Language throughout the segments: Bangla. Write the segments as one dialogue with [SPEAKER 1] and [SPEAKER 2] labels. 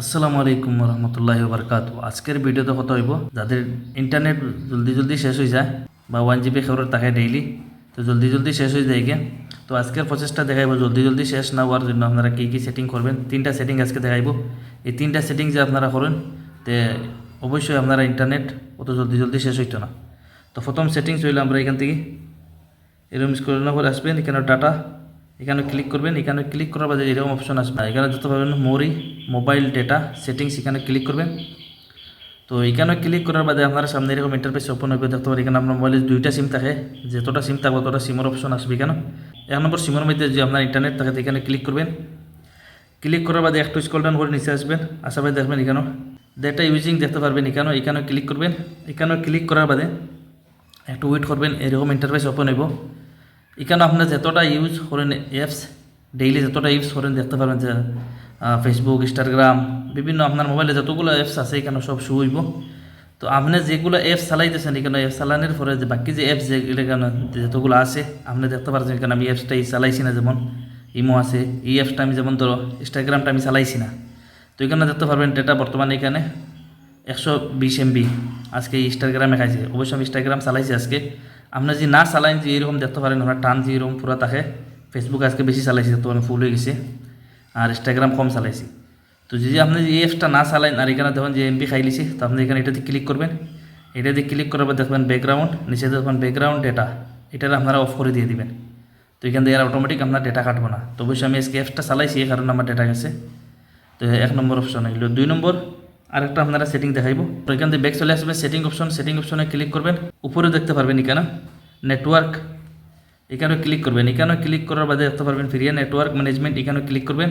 [SPEAKER 1] আসসালামু আলাইকুম রহমতুল্লাহ বরকাত আজকের ভিডিওতে কথা হইব, যাদের ইন্টারনেট জলদি জলদি শেষ হয়ে যায় বা ওয়ান জিবি খবর থাকে ডেইলি তো জলদি জলদি শেষ হয়ে যায় গিয়ে তো আজকের প্রচেষ্টা দেখাইব, জলদি জলদি শেষ না হওয়ার জন্য আপনারা কী কী সেটিং করবেন, তিনটা সেটিং আজকে দেখাইব। এই তিনটা সেটিং যে আপনারা করেন, তে অবশ্যই আপনারা ইন্টারনেট অত জলদি জলদি শেষ হইতো না। তো প্রথম সেটিংস হইল আমরা এখান থেকে এরকম স্ক্রল করে আসবেন, এখানে ডাটা এখানে ক্লিক করবেন, এখানে ক্লিক করার বাদে এরকম অপশন আসবে। এখানে যত পাবেন মোরি মোবাইল ডেটা সেটিংস এখানে ক্লিক করবেন। তো এখানে ক্লিক করার বাদে আপনার সামনে এরকম ইন্টারফেস ওপেন হবে দেখতে পারেন এখানে আপনার মোবাইলে দুইটা সিম থাকে। যতটা সিম থাকবে ততটা সিমের অপশন আসবে এখানে। এক নম্বর সিমের মধ্যে যে আপনার ইন্টারনেট থাকে এখানে ক্লিক করবেন। ক্লিক করার বাদে একটু স্কল ডাউন করে নিচে আসবেন। আসার বাদে দেখবেন এখানে। ডেটা ইউজিং দেখতে পারবেন এখানে। এখানে ক্লিক করবেন। এখানে ক্লিক করার বাদে একটু ওয়েট করবেন, এরকম ইন্টারফেস ওপেন হইব। এখানে আপনার যতটা ইউজ করেন অ্যাপস ডেইলি যতটা ইউজ করেন, দেখতে পারবেন যে ফেসবুক ইনস্টাগ্রাম বিভিন্ন আপনার মোবাইলে যতগুলো অ্যাপস আছে, এখানে সব শু হইব। তো আপনি যেগুলো অ্যাপস চালাইতেছেন, এখানে অ্যাপস চালানোর পরে যে বাকি যে অ্যাপস যেগুলো যতগুলো আছে, আপনি দেখতে পাচ্ছেন এখানে আমি অ্যাপসটাই চালাইছি না যেমন ইমো আছে। এই অ্যাপসটা আমি যেমন ধরো ইনস্টাগ্রামটা আমি চালাইছি না। তো এখানে দেখতে পারবেন ডেটা বর্তমানে এখানে একশো বিশ এমবি আজকে ইনস্টাগ্রামে খাইছে। অবশ্যই আমি ইনস্টাগ্রাম চালাইছি আজকে। আপনার যদি না চালাইন যে এরকম দেখতে পারেন আমরা টান যে এরকম পুরা থাকে ফেসবুক আজকে বেশি চালাইছি তো আমি ফুল হয়ে গেছে। আর ইনস্টাগ্রাম কম চালাইছি। তো যদি আপনি এই অ্যাপসটা না চালাইন আর এখানে দেখবেন যে এমবি খাই লিছি, তো আপনি এখানে এটাতে ক্লিক করবেন। এটাতে ক্লিক করার পর দেখবেন ব্যাকগ্রাউন্ড নিচে দেখবেন ব্যাকগ্রাউন্ড ডেটা এটা আপনারা অফ করে দিয়ে দিবেন। তো এখান থেকে অটোমেটিক আপনার ডেটা কাটবো না। তো অবশ্যই আমি আজকে অ্যাপসটা চালাইছি, এই কারণে আমার ডেটা গেছে। তো এক নম্বর অপশন এগুলো দুই নম্বর আরেকটা আপনারা সেটিং দেখাইব। তো এখান থেকে ব্যাক চলে আসবে সেটিং অপশন সেটিং অপশনে ক্লিক করবেন। উপরে দেখতে পারবেন এখানে নেটওয়ার্ক এখানে ক্লিক করবেন এখানে ক্লিক করার বাদে দেখতে পারবেন ফিরিয়ে নেটওয়ার্ক ম্যানেজমেন্ট এখানে ক্লিক করবেন।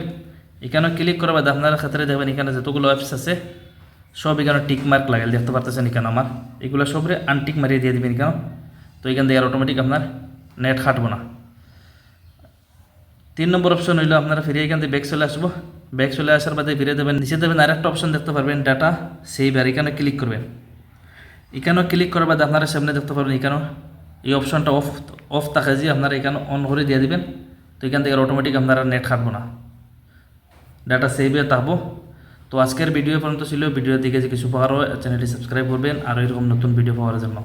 [SPEAKER 1] এখানে ক্লিক করার বাদে আপনারা ক্ষেত্রে দেখবেন এখানে যতগুলো অ্যাপস আছে, সব এখানে টিক মার্ক দেখতে পারতেছেন এখানে আমার। এগুলো সবরে আনটিক মারিয়ে দিয়ে দিবেন এখানে। তো এখান থেকে আর অটোমেটিক আপনার নেট খাটবো না। তিন নম্বর অপশন হইল আপনারা ফিরে এখান থেকে ব্যাক চলে আসব। ব্যাক চলে আসার বাদে ফিরে দেবেন নিচে দেবেন আরেকটা অপশন দেখতে পারবেন ডাটা সেই আর এখানে ক্লিক করবেন। এখানেও ক্লিক করার বাদে আপনারা সামনে দেখতে পারবেন এখানেও। এই অপশনটা অফ অফ থাকে যে আপনারা এখানে অন করে দিয়ে দেবেন, তো এখান থেকে অটোমেটিক আপনারা নেট খাটবো না। ডাটা সেভে থাকব তো আজকের ভিডিও পর্যন্ত ছিল। ভিডিও দিকে যে কিছু পাওয়ার হয়, চ্যানেলটি সাবস্ক্রাইব করবেন আর এরকম নতুন ভিডিও পাওয়ার জন্য।